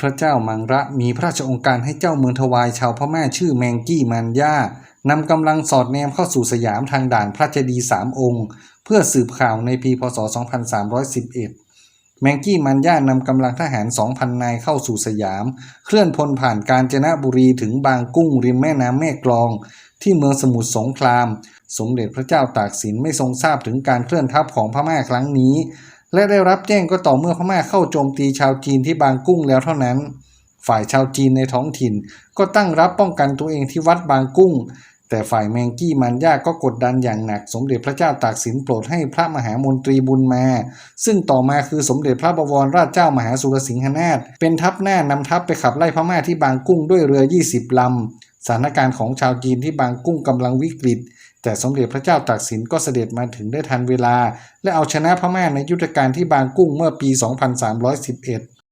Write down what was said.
พระเจ้ามังระมีพระราชองค์การให้เจ้าเมืองทวายชาวพม่าชื่อแมงกี้มันย่านำกำลังสอดแนมเข้าสู่สยามทางด่านพระเจดีย์สามองค์ เพื่อสืบข่าวในปีพศ 2311 แมงกี้มันย่านำกำลังทหาร 2,000 นายเข้าสู่สยาม เคลื่อนพลผ่านกาญจนบุรีถึงบางกุ้งริมแม่น้ำแม่กลอง ที่เมืองสมุทรสงคราม สมเด็จพระเจ้าตากสินไม่ทรงทราบถึงการเคลื่อนทัพของพม่าครั้งนี้ และได้รับแจ้งก็ต่อเมื่อพม่าเข้าโจมตีชาวจีนที่บางกุ้งแล้วเท่านั้น ฝ่ายชาวจีนในท้องถิ่น ก็ตั้งรับป้องกันตัวเองที่วัดบางกุ้ง แต่ฝ่ายแมงกี้มันย่าก็กดดันอย่างหนัก สมเด็จพระเจ้าตากสินโปรดให้พระมหามนตรีบุญมา ซึ่งต่อมาคือสมเด็จพระบวรราชเจ้ามหาสุรสิงหนาถเป็นทัพหน้านำทัพไปขับไล่พม่าที่บางกุ้งด้วยเรือ 20ลำ สถานการณ์ของชาวจีนที่บางกุ้งกำลังวิกฤต แต่สมเด็จพระเจ้าตากสินก็เสด็จมาถึงได้ทันเวลา และเอาชนะพม่าในยุทธการที่บางกุ้งเมื่อปี 2311